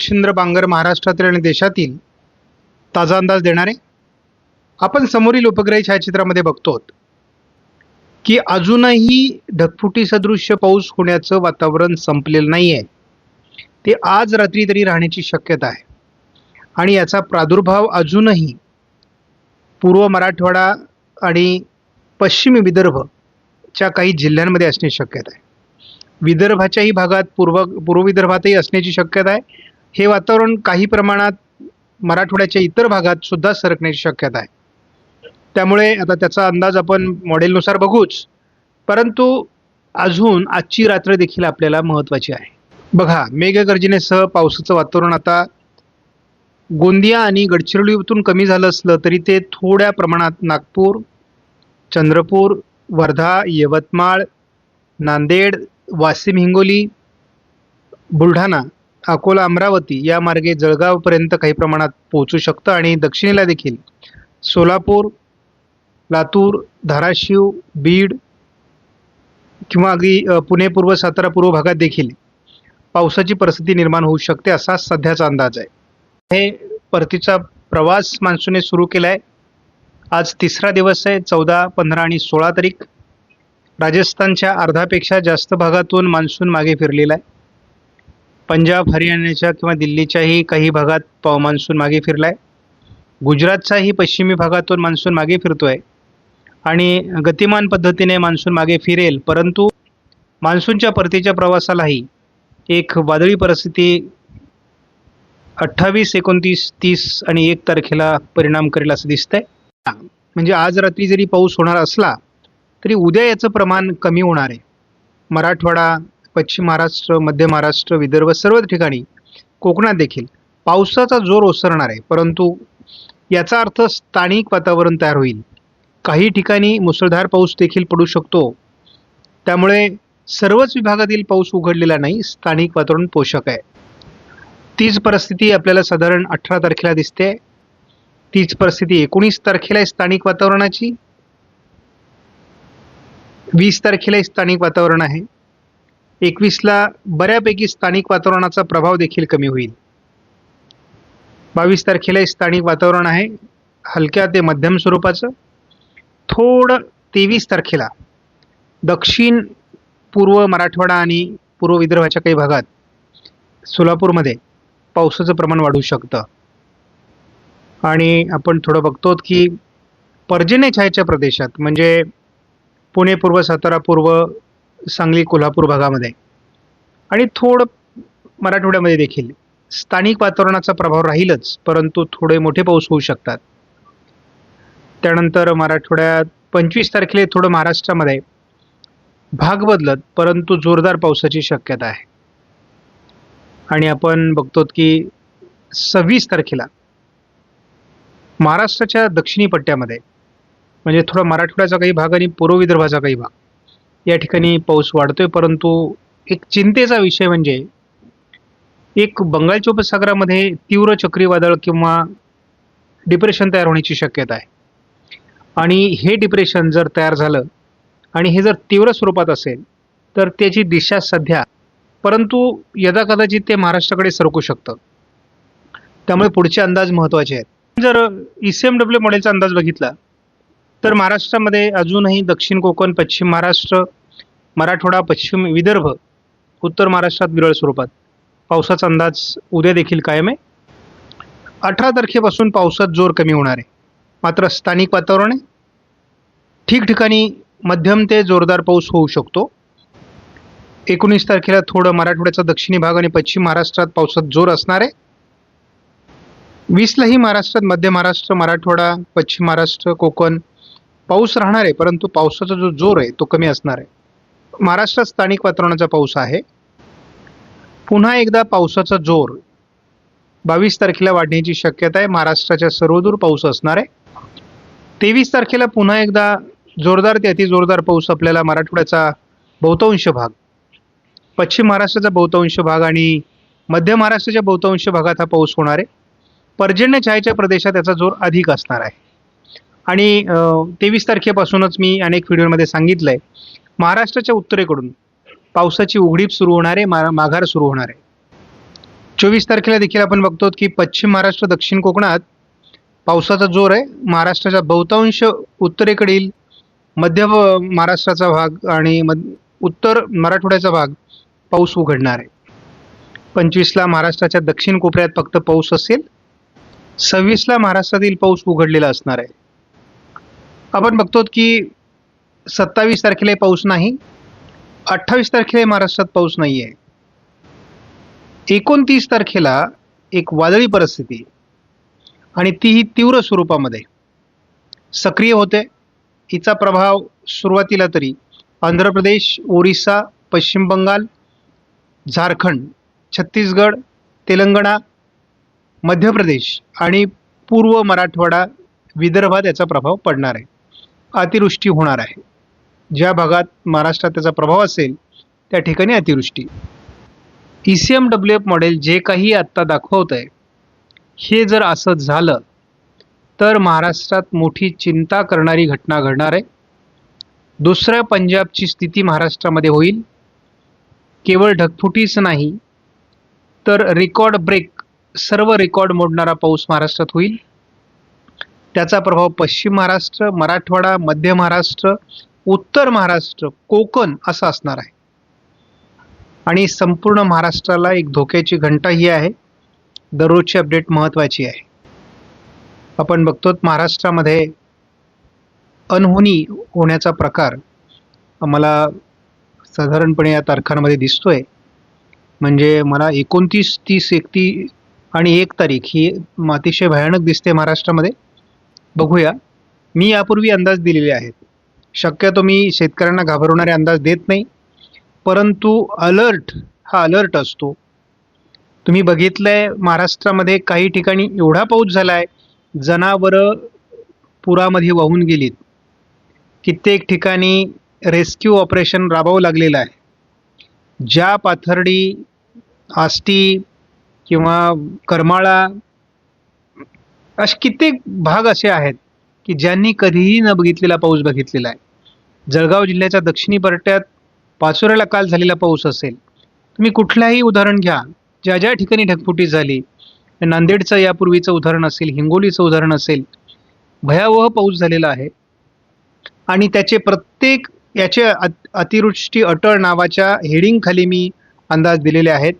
छिंद्र बांगर महाराष्ट्रातील आणि देशातील ताजा अंदाज देणारे आपण समोरील उपग्रही छायाचित्रामध्ये बघतो की अजूनही ढगफुटी सदृश्य पाऊस होण्याचं वातावरण संपलेलं नाही आहे ते आज रात्री तरी राहण्याची शक्यता आहे. आणि याचा प्रादुर्भाव अजूनही पूर्व मराठवाडा आणि पश्चिमी विदर्भच्या काही जिल्ह्यांमध्ये असण्याची शक्यता आहे. विदर्भाच्याही भागात पूर्व पूर्व विदर्भातही असण्याची शक्यता आहे. हे वातावरण काही प्रमाणात मराठवाड्याच्या इतर भागात सुद्धा सरकण्याची शक्यता आहे. त्यामुळे आता त्याचा अंदाज आपण मॉडेलनुसार बघूच. परंतु अजून आजची रात्र देखील आपल्याला महत्त्वाची आहे. बघा मेघगर्जनेसह पावसाचं वातावरण आता गोंदिया आणि गडचिरोलीतून कमी झालं असलं तरी ते थोड्या प्रमाणात नागपूर चंद्रपूर वर्धा यवतमाळ नांदेड वाशिम हिंगोली बुलढाणा अकोला अमरावती या मार्गे जळगावपर्यंत काही प्रमाणात पोहोचू शकतं आणि दक्षिणेला देखील. सोलापूर लातूर धाराशिव बीड किंवा अगदी पुणे पूर्व सातारा पूर्व भागात देखील पावसाची परिस्थिती निर्माण होऊ शकते असा सध्याचा अंदाज आहे. हे परतीचा प्रवास मान्सूनने सुरू केला आहे आज तिसरा दिवस आहे चौदा पंधरा आणि सोळा तारीख. राजस्थानच्या अर्धापेक्षा जास्त भागातून मान्सून मागे फिरलेला आहे. पंजाब हरियाणाच्या किंवा दिल्लीच्याही काही भागात प मान्सून मागे फिरला आहे गुजरातचाही पश्चिमी भागातून मान्सून मागे फिरतो आहे आणि गतिमान पद्धतीने मान्सून मागे फिरेल परंतु मान्सूनच्या परतीच्या प्रवासालाही एक वादळी परिस्थिती अठ्ठावीस एकोणतीस तीस आणि एक तारखेला परिणाम करेल असं दिसतंय. म्हणजे आज रात्री जरी पाऊस होणार असला तरी उद्या याचं प्रमाण कमी होणार आहे. मराठवाडा पश्चिम महाराष्ट्र मध्य महाराष्ट्र विदर्भ सर्व ठिकाणी कोकणात देखील पावसाचा जोर ओसरणार आहे. परंतु याचा अर्थ स्थानिक वातावरण तयार होईल. काही ठिकाणी मुसळधार पाऊस देखील पडू शकतो. त्यामुळे सर्वच विभागातील पाऊस उघडलेला नाही स्थानिक वातावरण पोषक आहे. तीच परिस्थिती आपल्याला साधारण अठरा तारखेला दिसते. तीच परिस्थिती एकोणीस तारखेला आहे स्थानिक वातावरणाची. वीस तारखेला स्थानिक वातावरण आहे. एकवीसला बऱ्यापैकी स्थानिक वातावरणाचा प्रभाव देखील कमी होईल. बावीस तारखेला स्थानिक वातावरण आहे. हलक्या ते मध्यम स्वरूपाचं. थोडं तेवीस तारखेला दक्षिण पूर्व मराठवाडा आणि पूर्व विदर्भाच्या काही भागात सोलापूरमध्ये पावसाचं प्रमाण वाढू शकतं. आणि आपण थोडं बघतो की पर्जन्य छायेच्या प्रदेशात म्हणजे पुणे पूर्व सातारा पूर्व सांगली कोल्हापूर भागामध्ये. आणि थोडं मराठवाड्यामध्ये देखील. स्थानिक वातावरणाचा प्रभाव राहीलच परंतु थोडे मोठे पाऊस होऊ शकतात. त्यानंतर मराठवाड्यात पंचवीस तारखेला थोडं महाराष्ट्रामध्ये भाग बदलत परंतु जोरदार पावसाची शक्यता आहे. आणि आपण बघतो की सव्वीस तारखेला महाराष्ट्राच्या दक्षिणी पट्ट्यामध्ये म्हणजे थोडा मराठवाड्याचा काही भाग आणि पूर्व विदर्भाचा काही भाग या ठिकाणी पाऊस वाढतोय परंतु एक चिंतेचा विषय म्हणजे एक बंगालच्या उपसागरामध्ये तीव्र चक्रीवादळ किंवा डिप्रेशन तयार होण्याची शक्यता आहे. आणि हे डिप्रेशन जर तयार झालं आणि हे जर तीव्र स्वरूपात असेल तर त्याची दिशा सध्या परंतु यदा कदाचित ते महाराष्ट्राकडे सरकू शकतं. त्यामुळे पुढचे अंदाज महत्त्वाचे आहेत. जर ई सी एम डब्ल्यू मॉडेलचा अंदाज बघितला तर महाराष्ट्रामध्ये अजूनही दक्षिण कोकण पश्चिम महाराष्ट्र मराठवाडा पश्चिम विदर्भ उत्तर महाराष्ट्रात विरळ स्वरूपात. पावसाचा अंदाज उद्या देखील कायम आहे. अठरा तारखेपासून पावसात जोर कमी होणार आहे. मात्र स्थानिक वातावरण आहे. ठिकठिकाणी मध्यम ते जोरदार पाऊस होऊ शकतो. एकोणीस तारखेला थोडं मराठवाड्याचा दक्षिणी भाग आणि पश्चिम महाराष्ट्रात पावसात जोर असणार आहे. वीसलाही महाराष्ट्रात मध्य महाराष्ट्र मराठवाडा पश्चिम महाराष्ट्र कोकण पाऊस राहणार आहे परंतु पावसाचा जो जोर आहे तो कमी असणार आहे. महाराष्ट्रात स्थानिक वातावरणाचा पाऊस आहे. पुन्हा एकदा पावसाचा जोर. बावीस तारखेला वाढण्याची शक्यता आहे. महाराष्ट्राच्या सर्वदूर पाऊस असणार आहे. तेवीस तारखेला पुन्हा एकदा जोरदार ते अतिजोरदार पाऊस आपल्याला मराठवाड्याचा बहुतांश भाग पश्चिम महाराष्ट्राचा बहुतांश भाग आणि मध्य महाराष्ट्राच्या बहुतांश भागात हा पाऊस होणार आहे. पर्जन्य छायेच्या प्रदेशात त्याचा जोर अधिक असणार आहे. आणि तेवीस तारखेपासूनच मी अनेक व्हिडिओमध्ये सांगितलं आहे महाराष्ट्राच्या उत्तरेकडून पावसाची उघडीप सुरू होणार आहे मा माघार सुरू होणार आहे. चोवीस तारखेला देखील आपण बघतो की पश्चिम महाराष्ट्र दक्षिण कोकणात पावसाचा जोर आहे. महाराष्ट्राच्या बहुतांश उत्तरेकडील मध्य महाराष्ट्राचा भाग आणि मध उत्तर मराठवाड्याचा भाग पाऊस उघडणार आहे. पंचवीसला महाराष्ट्राच्या दक्षिण कोपऱ्यात फक्त पाऊस असेल. सव्वीसला महाराष्ट्रातील पाऊस उघडलेला असणार आहे. आपण बघतो की सत्तावीस तारखेला पाऊस नाही अठ्ठावीस तारखेला महाराष्ट्रात पाऊस नाही आहे एकोणतीस तारखेला एक वादळी परिस्थिती आणि तीही तीव्र स्वरूपामध्ये सक्रिय होते. हिचा प्रभाव सुरुवातीला तरी आंध्र प्रदेश ओरिसा पश्चिम बंगाल झारखंड छत्तीसगड तेलंगणा मध्य प्रदेश आणि पूर्व मराठवाडा विदर्भात याचा प्रभाव पडणार आहे. अतिवृष्टी होणार आहे. ज्या भागात महाराष्ट्रात त्याचा प्रभाव असेल त्या ठिकाणी अतिवृष्टी. E C M W F model जे काही आत्ता दाखवत आहे हे जर असं झालं तर महाराष्ट्रात मोठी चिंता करणारी घटना घडणार आहे. दुसऱ्या पंजाबची स्थिती महाराष्ट्रामध्ये होईल. केवळ ढगफुटीच नाही तर रेकॉर्ड ब्रेक सर्व रेकॉर्ड मोडणारा पाऊस महाराष्ट्रात होईल. त्याचा प्रभाव पश्चिम महाराष्ट्र मराठवाडा मध्य महाराष्ट्र उत्तर महाराष्ट्र कोकण असा असणार आहे. आणि संपूर्ण महाराष्ट्राला एक धोक्याची घंटा ही आहे. दररोजची अपडेट महत्त्वाची आहे. आपण बघतो महाराष्ट्रामध्ये अनहोनी होण्याचा प्रकार मला साधारणपणे या तारखांमध्ये दिसतोय. म्हणजे मला एकोणतीस तीस एकती आणि एक तारीख ही अतिशय भयानक दिसते महाराष्ट्रामध्ये. बघूया. मी यापूर्वी अंदाज दिलेले आहेत. शक्यतो मी शेतकऱ्यांना घाबरवणारे अंदाज देत नाही. परंतु अलर्ट हा अलर्ट असतो. तुम्ही बघितलं आहे महाराष्ट्रामध्ये काही ठिकाणी एवढा पाऊस झाला आहे जनावरं पुरामध्ये वाहून गेलीत. कित्येक ठिकाणी रेस्क्यू ऑपरेशन राबवावं लागलेलं आहे. ज्या पाथर्डी आष्टी किंवा करमाळा असे कित्येक भाग असे आहेत की ज्यांनी कधीही न बघितलेला पाऊस बघितलेला आहे. जळगाव जिल्ह्याच्या दक्षिणी पट्ट्यात पाचोऱ्याला काल झालेला पाऊस असेल. तुम्ही कुठलाही उदाहरण घ्या. ज्या ज्या ठिकाणी ढगफुटी झाली नांदेडचं यापूर्वीचं उदाहरण असेल हिंगोलीचं उदाहरण असेल भयावह पाऊस झालेला आहे. आणि त्याचे प्रत्येक याचे अतिवृष्टी अटळ नावाच्या हेडिंगखाली मी अंदाज दिलेले आहेत.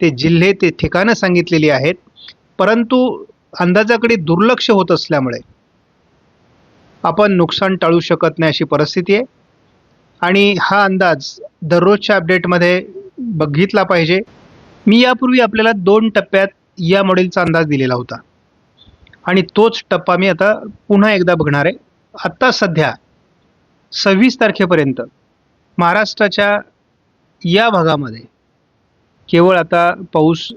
ते जिल्हे ते ठिकाणं सांगितलेली आहेत. परंतु अंदाजाकडे दुर्लक्ष होत असल्यामुळे आपण नुकसान टाळू शकत नाही अशी परिस्थिती आहे. आणि हा अंदाज दररोजच्या अपडेटमध्ये बघितला पाहिजे. मी यापूर्वी आपल्याला दोन टप्प्यात या मॉडेलचा अंदाज दिलेला होता. आणि तोच टप्पा मी आता पुन्हा एकदा बघणार आहे. आत्ता सध्या सव्वीस तारखेपर्यंत महाराष्ट्राच्या या भागामध्ये केवळ आता पाऊस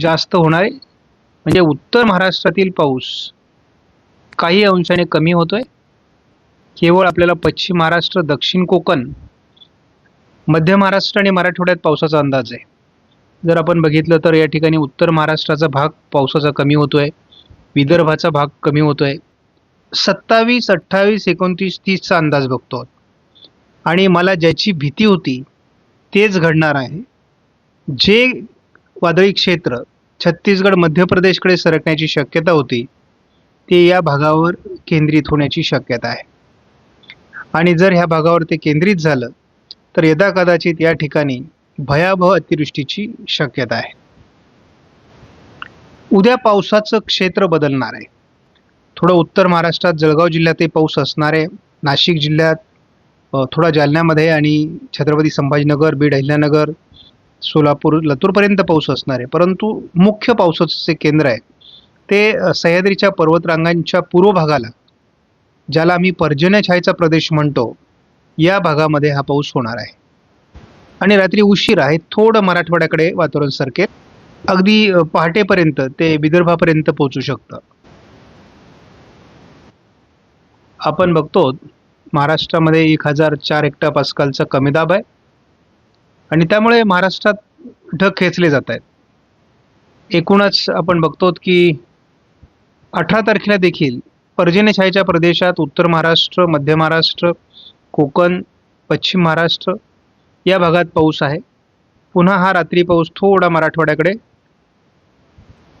जास्त होणार आहे. म्हणजे उत्तर महाराष्ट्रातील पाऊस काही अंशाने कमी होतोय. केवळ आपल्याला पश्चिम महाराष्ट्र दक्षिण कोकण मध्य महाराष्ट्र आणि मराठवाड्यात पावसाचा अंदाज आहे. जर आपण बघितलं तर या ठिकाणी उत्तर महाराष्ट्राचा भाग पावसाचा कमी होतोय विदर्भाचा भाग कमी होतोय. सत्तावीस अठ्ठावीस एकोणतीस तीसचा अंदाज बघतो आणि मला ज्याची भीती होती तेच घडणार आहे. जे वादळी क्षेत्र छत्तीसगड मध्य प्रदेशकडे सरकण्याची शक्यता होती ते या भागावर केंद्रित होण्याची शक्यता आहे. आणि जर ह्या भागावर ते केंद्रित झालं तर यदा कदाचित या ठिकाणी भयावह अतिवृष्टीची शक्यता आहे. उद्या पावसाचं क्षेत्र बदलणार आहे. थोडं उत्तर महाराष्ट्रात जळगाव जिल्ह्यातही पाऊस असणार आहे. नाशिक जिल्ह्यात थोडा जालन्यामध्ये आणि छत्रपती संभाजीनगर बीड अहिल्यानगर सोलापूर लातूरपर्यंत पाऊस असणार आहे. परंतु मुख्य पावसाचं जे केंद्र आहे. ते सह्याद्रीच्या पर्वतरांगांच्या पूर्व भागाला ज्याला आम्ही पर्जन्य छायेचा प्रदेश म्हणतो या भागामध्ये हा पाऊस होणार आहे. आणि रात्री उशीर आहे थोडं मराठवाड्याकडे वातावरण सरकेल. अगदी पहाटेपर्यंत ते विदर्भापर्यंत पोहोचू शकतं. आपण बघतो महाराष्ट्रामध्ये एक हजार चार हेक्टर पासकालचा कमी दाब आहे. आणि त्यामुळे महाराष्ट्रात ढग खेचले जात आहेत. एकूणच आपण बघतो की अठरा तारखेला देखील पर्जन्यछायेच्या प्रदेशात उत्तर महाराष्ट्र मध्य महाराष्ट्र कोकण पश्चिम महाराष्ट्र या भागात पाऊस आहे. पुन्हा हा रात्री पाऊस थोडा मराठवाड्याकडे.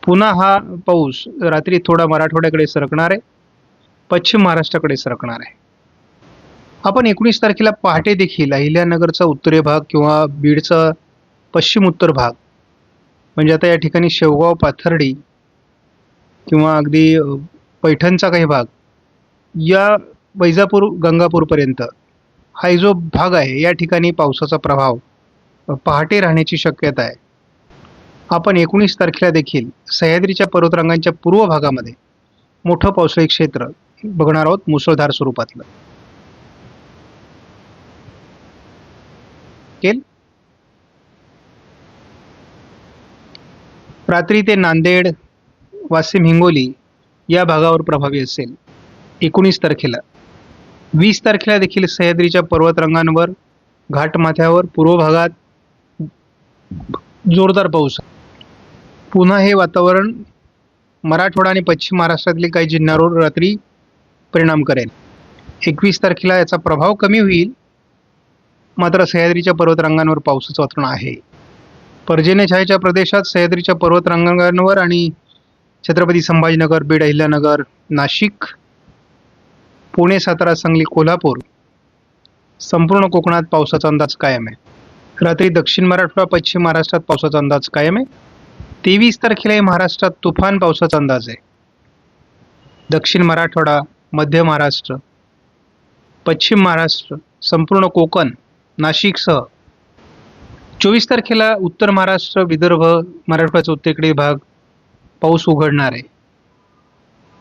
पुन्हा हा पाऊस रात्री थोडा मराठवाड्याकडे सरकणार आहे. पश्चिम महाराष्ट्राकडे सरकणार आहे. आपण एकोणीस तारखेला पहाटे देखील अहिल्यानगरचा उत्तरे भाग किंवा बीडचा पश्चिम उत्तर भाग म्हणजे आता या ठिकाणी शेवगाव पाथर्डी किंवा अगदी पैठणचा काही भाग या वैजापूर गंगापूरपर्यंत हा जो भाग आहे या ठिकाणी पावसाचा प्रभाव पहाटे राहण्याची शक्यता आहे. आपण एकोणीस तारखेला देखील सह्याद्रीच्या पर्वतरांगांच्या पूर्व भागामध्ये मोठं पावसाळी क्षेत्र बघणार आहोत मुसळधार स्वरूपातलं. केल रात्री ते नांदेड वाशिम हिंगोली या भागावर प्रभावी असेल. एकोणीस तारखेला. वीस तारखेला देखील सह्याद्रीच्या पर्वतरांगांवर घाटमाथ्यावर पूर्व भागात जोरदार पाऊस. पुन्हा हे वातावरण मराठवाडा आणि पश्चिम महाराष्ट्रातील काही जिल्ह्यांवर रात्री परिणाम करेल. एकवीस तारखेला याचा प्रभाव कमी होईल. मात्र सह्याद्रीच्या पर्वतरांगांवर पावसाचं वातावरण आहे. पर्जन्य छायेच्या प्रदेशात सह्याद्रीच्या पर्वतरांगांवर आणि छत्रपती संभाजीनगर बीड अहिल्यानगर नाशिक पुणे सातारा सांगली कोल्हापूर संपूर्ण कोकणात पावसाचा अंदाज कायम आहे. रात्री दक्षिण मराठवाडा पश्चिम महाराष्ट्रात पावसाचा अंदाज कायम आहे. तेवीस तारखेलाही महाराष्ट्रात तुफान पावसाचा अंदाज आहे. दक्षिण मराठवाडा मध्य महाराष्ट्र पश्चिम महाराष्ट्र संपूर्ण कोकण नाशिकसह. चोवीस तारखेला उत्तर महाराष्ट्र विदर्भ मराठवाड्याचा उत्तरेकडील भाग पाऊस उघडणार आहे.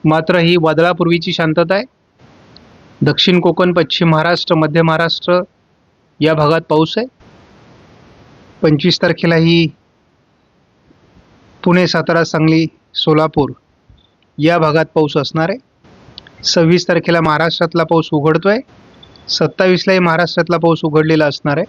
मात्र ही वादळापूर्वीची शांतता आहे. दक्षिण कोकण पश्चिम महाराष्ट्र मध्य महाराष्ट्र या भागात पाऊस आहे. पंचवीस तारखेला ही पुणे सातारा सांगली सोलापूर या भागात पाऊस असणार आहे. सव्वीस तारखेला महाराष्ट्रातला पाऊस उघडतोय. सत्तावीसलाही महाराष्ट्रातला पाऊस उघडलेला असणार आहे.